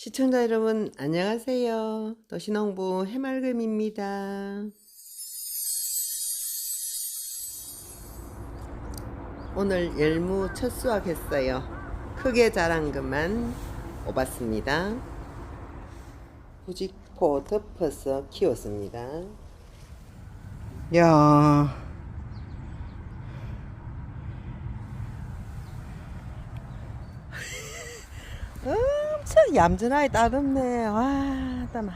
시청자 여러분 안녕하세요. 도시농부 해맑음입니다. 오늘 열무 첫 수확했어요. 크게 자란 것만 뽑았습니다. 부직포 덮어서 키웠습니다. 야. 엄청 얌전하게 따듬네. 와, 땀.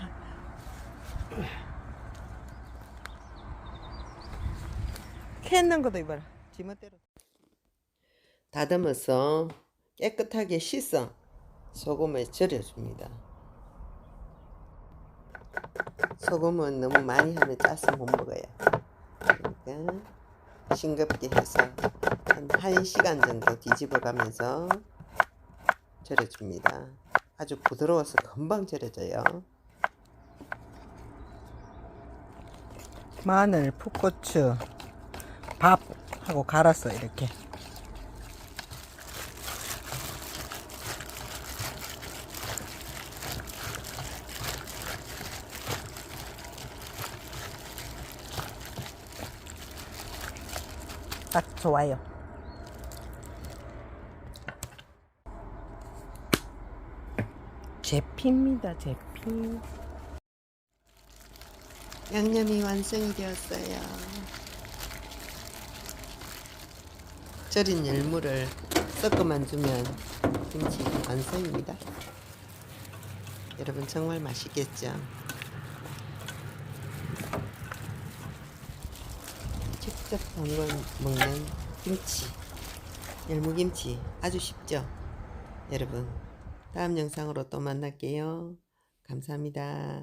캔는 것도 이봐라. 지멋대로. 다듬어서 깨끗하게 씻어 소금을 절여줍니다. 소금은 너무 많이 하면 짜서 못 먹어요. 그러니까 싱겁게 해서 한 1시간 정도 뒤집어 가면서 절여줍니다. 아주 부드러워서 금방 절여져요. 마늘, 풋고추, 밥 하고 갈았어 이렇게. 딱 좋아요. 제피입니다, 제피. 양념이 완성이 되었어요. 절인 열무를 섞어만 주면 김치 완성입니다. 여러분 정말 맛있겠죠? 직접 담궈 먹는 김치, 열무김치 아주 쉽죠? 여러분 다음 영상으로 또 만날게요. 감사합니다.